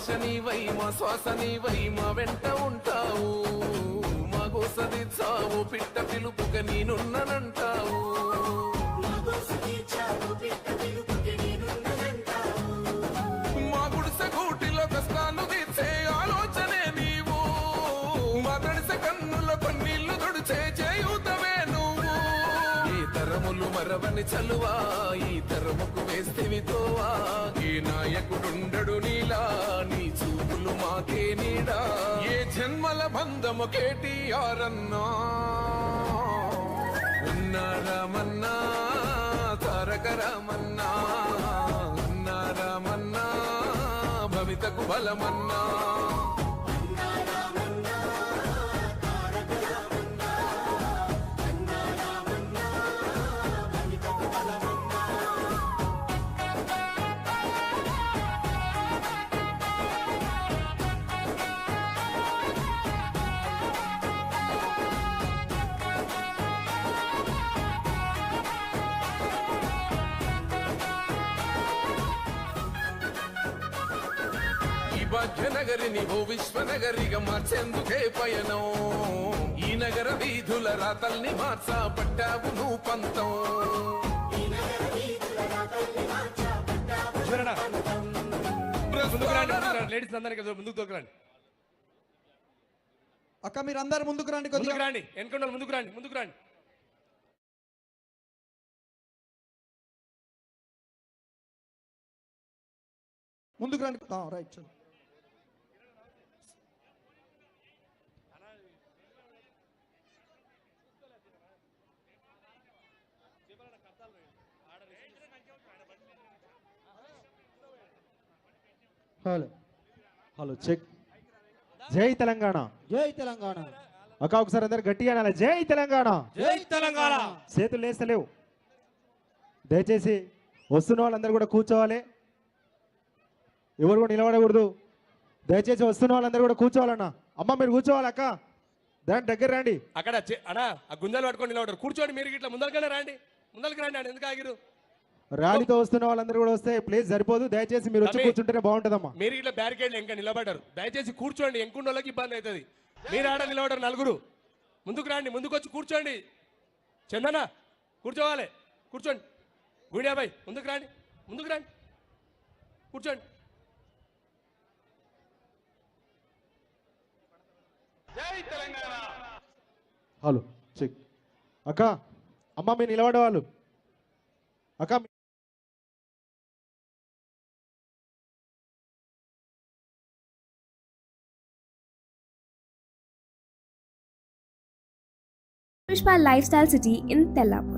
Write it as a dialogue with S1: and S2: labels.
S1: ఆశనివై మా శ్వాసనివై మా వెంట ఉంటావు. మా గోసది చావు పిట్ట పిలుపుక నేనున్ననంటావు. మా గుడిసె కూటిలో కష్టాలు తీర్చే ఆలోచనే నీవు. మా తడిసె కన్నుల కన్నీళ్ళు తుడిచే చేయుతవే నువ్వు. ఈ తరములు మరవని చలువా ఈ తరముకు వేస్తేవి తోవా నాయకుడుండడు నీలా నీ చూపులు మాకే నీడా. ఏ జన్మల బంధము కేటీఆర్ అన్నా ఉన్నారామన్నా తారక రామన్నా? ఉన్నారామన్నా భవితకు బలమన్నా? ఈ భాగ్యనగరిని ఓ విశ్వనగరిగా మార్చేందుకే పయనం. ఈ నగర వీధుల రాతల్ని మార్చా పట్టావు నువ్వు పంతం.
S2: చూడరా ముందుకు రండి ముందుకు రండి లేడీస్ అందరికీ ముందుకు తోకరండి.
S3: అక్క మీరు అందరు ముందుకు రండి కొద్దిగా.
S2: ముందుకు రండి. వెనకుండా ముందుకు రండి ముందుకు రండి.
S3: ముందుకు రండి. రైట్ చూడు
S4: హలో. Hello check. జై తెలంగాణ.
S3: జై తెలంగాణ.
S4: అక్క ఒకసారి అందరు గట్టిగా అనాలి. జై తెలంగాణ.
S2: జై తెలంగాణ.
S4: చేతులు లేస్తలేవు. దయచేసి వస్తున్న వాళ్ళందరూ కూడా కూర్చోవాలి. ఎవరు కూడా నిలబడకూడదు. దయచేసి వస్తున్న వాళ్ళందరూ కూడా కూర్చోవాలన్న. అమ్మ మీరు కూర్చోవాలి అక్క. దాని దగ్గర రండి.
S2: అక్కడ చే- అన్నా ఆ గుంజలు పట్టుకొని నిలబడరు. కూర్చోండి మీరు ఇట్లా. ముందరగానే రండి. ముందరికి రండి. అండి ఎందుకు ఆగిరు
S4: ర్యాలీతో వస్తున్న వాళ్ళందరూ కూడా వస్తే ప్లేస్ సరిపోదు దయచేసి మీరు వచ్చి. కూర్చుంటేనే బాగుంటుందమ్మా.
S2: మీరు ఇట్లా బ్యారికేడ్ ఇంకా నిలబడ్డారు. దయచేసి కూర్చోండి ఎంకున్న వాళ్ళకి ఇబ్బంది అవుతుంది. మీరు ఆడ నిలబడరు నలుగురు. ముందుకు రండి ముందుకు వచ్చి కూర్చోండి. చందన కూర్చోవాలి. కూర్చోండి. గుండియాబాయ్ ముందుకు రండి ముందుకు రండి. కూర్చోండి.
S4: Hello check. అక్క అమ్మ మీరు నిలబడే వాళ్ళు అక్క
S5: Pushpa Lifestyle City in Tellapur.